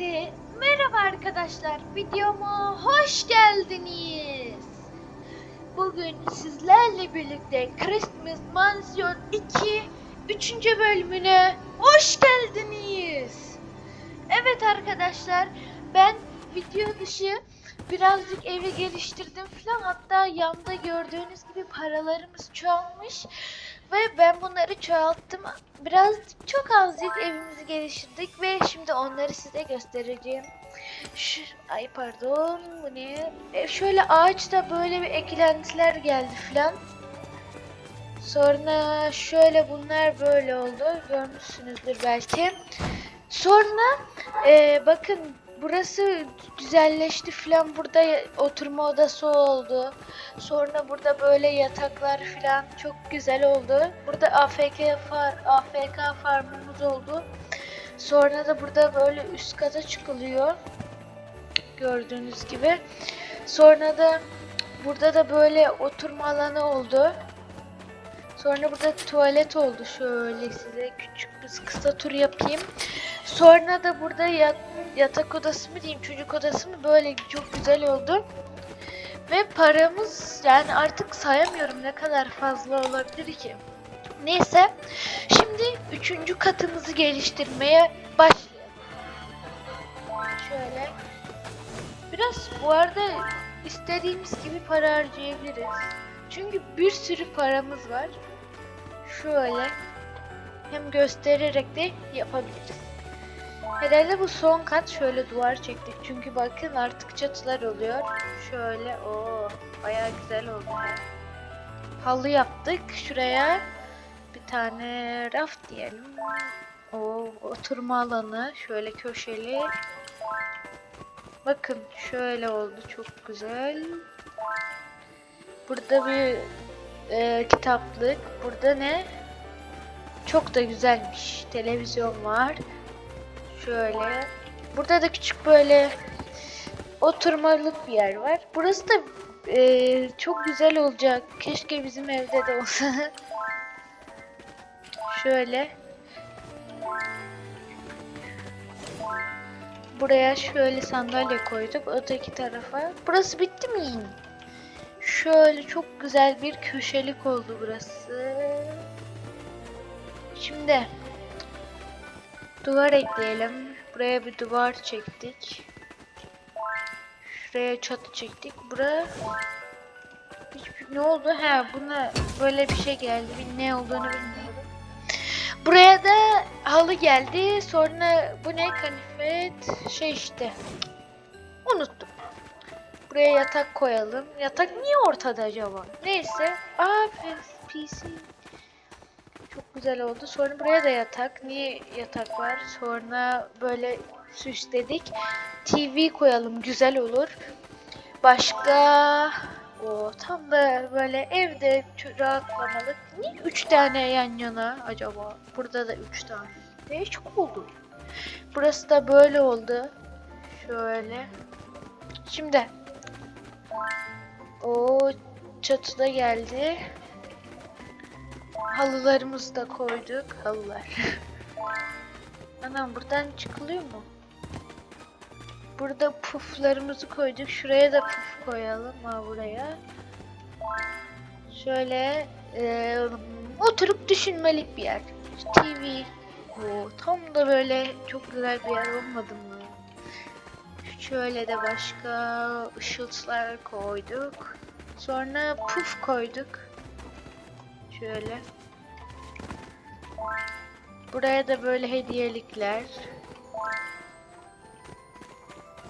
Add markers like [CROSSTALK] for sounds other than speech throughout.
Hepinize merhaba arkadaşlar. Videoma hoş geldiniz. Bugün sizlerle birlikte Christmas Mansion 2 3. bölümüne hoş geldiniz. Evet arkadaşlar ben video dışı birazcık evi geliştirdim falan hatta yanda gördüğünüz gibi paralarımız çoğalmış ve ben bunları çoğalttım. Biraz çok azıcık evimizi geliştirdik ve şimdi onları size göstereceğim. Şu, ay pardon bu ne? E, şöyle ağaçta böyle bir eklentiler geldi falan sonra şöyle bunlar böyle oldu. Görmüşsünüzdür belki. Sonra e, bakın burası güzelleşti falan burada oturma odası oldu. Sonra burada böyle yataklar falan çok güzel oldu. Burada AFK far AFK farmımız oldu. Sonra da burada böyle üst kata çıkılıyor. Gördüğünüz gibi. Sonra da burada da böyle oturma alanı oldu. Sonra burada tuvalet oldu. Şöyle size küçük bir kısa tur yapayım. Sonra da burada yat- yatak odası mı diyeyim çocuk odası mı böyle çok güzel oldu. Ve paramız yani artık sayamıyorum ne kadar fazla olabilir ki. Neyse şimdi üçüncü katımızı geliştirmeye başlayalım. Şöyle. Biraz bu arada istediğimiz gibi para harcayabiliriz. Çünkü bir sürü paramız var. Şöyle hem göstererek de yapabiliriz. Herhalde bu son kat şöyle duvar çektik. Çünkü bakın artık çatılar oluyor. Şöyle o bayağı güzel oldu. Halı yaptık. Şuraya bir tane raf diyelim. O oturma alanı şöyle köşeli. Bakın şöyle oldu çok güzel. Burada bir e, kitaplık. Burada ne? Çok da güzelmiş. Televizyon var. Şöyle. Burada da küçük böyle oturmalık bir yer var. Burası da e, çok güzel olacak. Keşke bizim evde de olsa. [LAUGHS] Şöyle. Buraya şöyle sandalye koyduk. Öteki tarafa. Burası bitti mi? Şöyle çok güzel bir köşelik oldu burası. Şimdi duvar ekleyelim. Buraya bir duvar çektik. Şuraya çatı çektik. Buraya hiçbir ne oldu? Ha buna böyle bir şey geldi. Bir ne olduğunu bilmiyorum. Buraya da halı geldi. Sonra bu ne kanifet şey işte. Unuttum. Buraya yatak koyalım. Yatak niye ortada acaba? Neyse. Aa PC. Güzel oldu. Sonra buraya da yatak. Niye yatak var? Sonra böyle süsledik. TV koyalım. Güzel olur. Başka o tam da böyle evde rahatlamalık. Niye üç tane yan yana acaba? Burada da üç tane. Değişik oldu. Burası da böyle oldu. Şöyle. Şimdi o çatıda geldi. Halılarımızı da koyduk. Halılar. Anam buradan çıkılıyor mu? Burada puflarımızı koyduk. Şuraya da puf koyalım. Ha buraya. Şöyle e, oturup düşünmelik bir yer. TV. Oo, tam da böyle çok güzel bir yer olmadı mı? Şöyle de başka ışıltılar koyduk. Sonra puf koyduk. Şöyle. Buraya da böyle hediyelikler.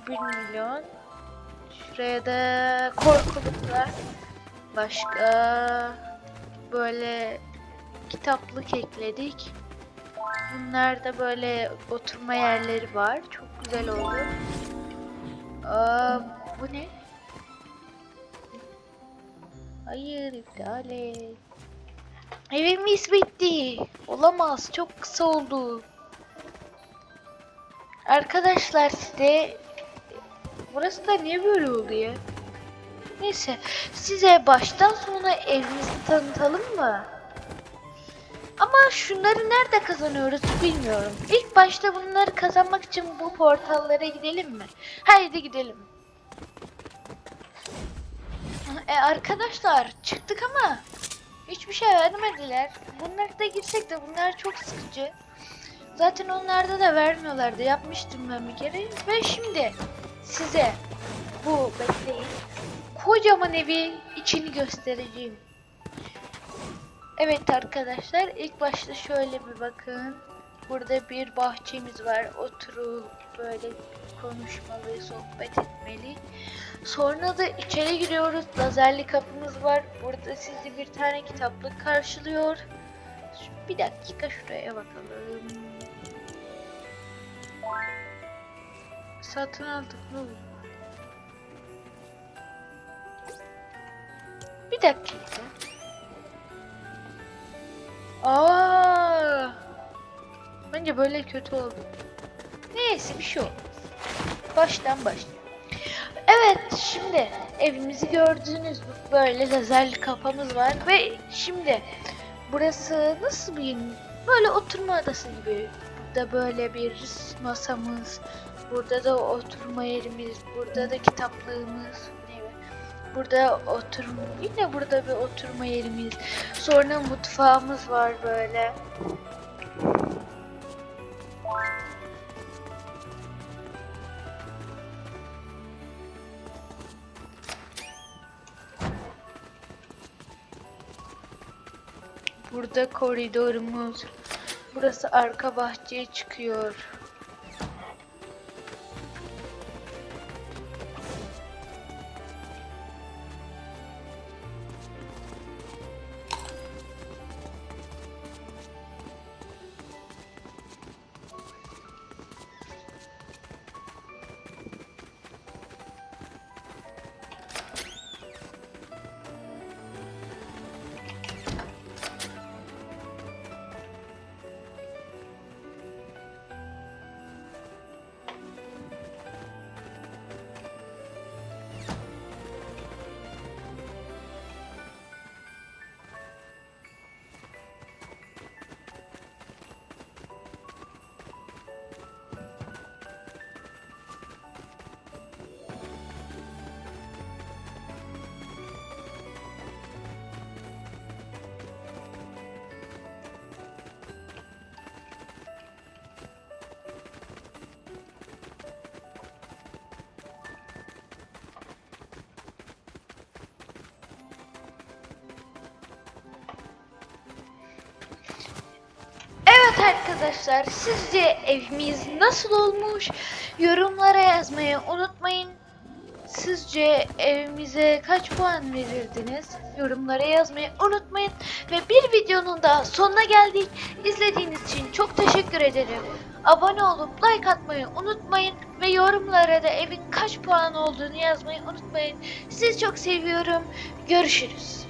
1 milyon. Şuraya da korkuluklar. Başka böyle kitaplık ekledik. Bunlar da böyle oturma yerleri var. Çok güzel oldu. Aa, bu ne? Hayır iptal et. Evimiz bitti. Olamaz. Çok kısa oldu. Arkadaşlar size burası da niye böyle oldu ya? Neyse size baştan sona evimizi tanıtalım mı? Ama şunları nerede kazanıyoruz bilmiyorum. İlk başta bunları kazanmak için bu portallara gidelim mi? Haydi gidelim. E arkadaşlar çıktık ama hiçbir şey vermediler. Bunları da girsek de bunlar çok sıkıcı. Zaten onlarda da vermiyorlardı. Yapmıştım ben bir kere. Ve şimdi size bu bekleyin. Kocaman evi içini göstereceğim. Evet arkadaşlar ilk başta şöyle bir bakın. Burada bir bahçemiz var. Oturup böyle konuşmalı, sohbet etmeli. Sonra da içeri giriyoruz. Lazerli kapımız var. Burada sizi bir tane kitaplık karşılıyor. Bir dakika şuraya bakalım. Satın aldık ne oluyor? Bir dakika. Bence böyle kötü oldu. Neyse bir şey olmaz. Baştan başlayalım. Evet şimdi evimizi gördüğünüz gibi böyle lazerli kapımız var ve şimdi burası nasıl bir böyle oturma odası gibi. Burada böyle bir masamız, burada da oturma yerimiz, burada da kitaplığımız. Burada oturma, yine burada bir oturma yerimiz. Sonra mutfağımız var böyle. Burada koridorumuz. Burası arka bahçeye çıkıyor. Arkadaşlar sizce evimiz nasıl olmuş? Yorumlara yazmayı unutmayın. Sizce evimize kaç puan verirdiniz? Yorumlara yazmayı unutmayın. Ve bir videonun da sonuna geldik. İzlediğiniz için çok teşekkür ederim. Abone olup like atmayı unutmayın. Ve yorumlara da evin kaç puan olduğunu yazmayı unutmayın. Sizi çok seviyorum. Görüşürüz.